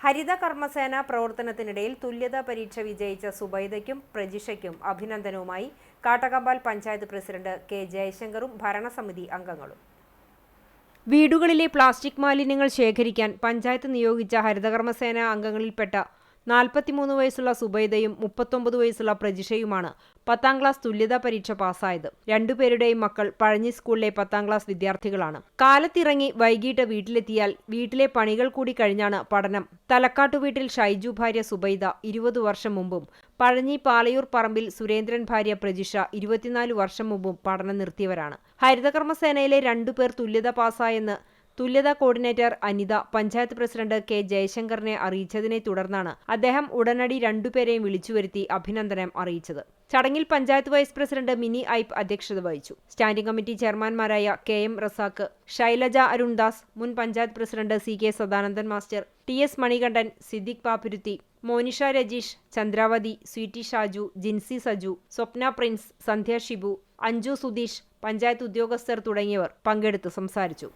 ഹരിത കർമ്മസേന പ്രവർത്തനത്തിനിടയിൽ തുല്യതാ പരീക്ഷ വിജയിച്ച സുബൈദയ്ക്കും പ്രജിഷയ്ക്കും അഭിനന്ദനവുമായി കാട്ടകമ്പാൽ പഞ്ചായത്ത് പ്രസിഡന്റ് കെ ജയശങ്കറും ഭരണസമിതി അംഗങ്ങളും. വീടുകളിലെ പ്ലാസ്റ്റിക് മാലിന്യങ്ങൾ ശേഖരിക്കാൻ പഞ്ചായത്ത് നിയോഗിച്ച ഹരിതകർമ്മസേന അംഗങ്ങളിൽപ്പെട്ട നാൽപ്പത്തിമൂന്ന് വയസ്സുള്ള സുബൈദയും മുപ്പത്തൊമ്പത് വയസ്സുള്ള പ്രജിഷയുമാണ് പത്താം ക്ലാസ് തുല്യതാ പരീക്ഷ പാസ്സായത്. രണ്ടുപേരുടെയും മക്കൾ പഴഞ്ഞി സ്കൂളിലെ പത്താം ക്ലാസ് വിദ്യാർത്ഥികളാണ്. കാലത്തിറങ്ങി വൈകിട്ട് വീട്ടിലെത്തിയാൽ വീട്ടിലെ പണികൾ കൂടി കഴിഞ്ഞാണ് പഠനം. തലക്കാട്ടു വീട്ടിൽ ഷൈജു ഭാര്യ സുബൈദ ഇരുപത് വർഷം മുമ്പും പഴഞ്ഞി പാലയൂർ പറമ്പിൽ സുരേന്ദ്രൻ ഭാര്യ പ്രജിഷ ഇരുപത്തിനാല് വർഷം മുമ്പും പഠനം നിർത്തിയവരാണ്. ഹരിതകർമ്മസേനയിലെ രണ്ടുപേർ തുല്യത പാസ്സായെന്ന് തുല്യതാ coordinator Anitha panchayat president K ജയശങ്കറിനെ അറിയിച്ചതിനെ തുടർന്നാണ് അദ്ദേഹം ഉടനടി രണ്ടുപേരെയും വിളിച്ചുവരുത്തി അഭിനന്ദനം അറിയിച്ചത്. ചടങ്ങിൽ പഞ്ചായത്ത് വൈസ് പ്രസിഡന്റ് മിനി ഐപ്പ് അധ്യക്ഷത വഹിച്ചു. സ്റ്റാൻഡിംഗ് കമ്മിറ്റി ചെയർമാൻമാരായ കെ എം റസാക്ക് ശൈലജ അരുൺദാസ് മുൻ panchayat president C K Sadanandan master T S Manikandan Siddique Pappurutthi Monisha Rajeesh Chandravathi Sweety Shaju Jincy Saju Swapna Prince Sandhya Shibu Anju Sudheesh panchayat ഉദ്യോഗസ്ഥർ തുടങ്ങിയവർ പങ്കെടുത്ത് സംസാരിച്ചു.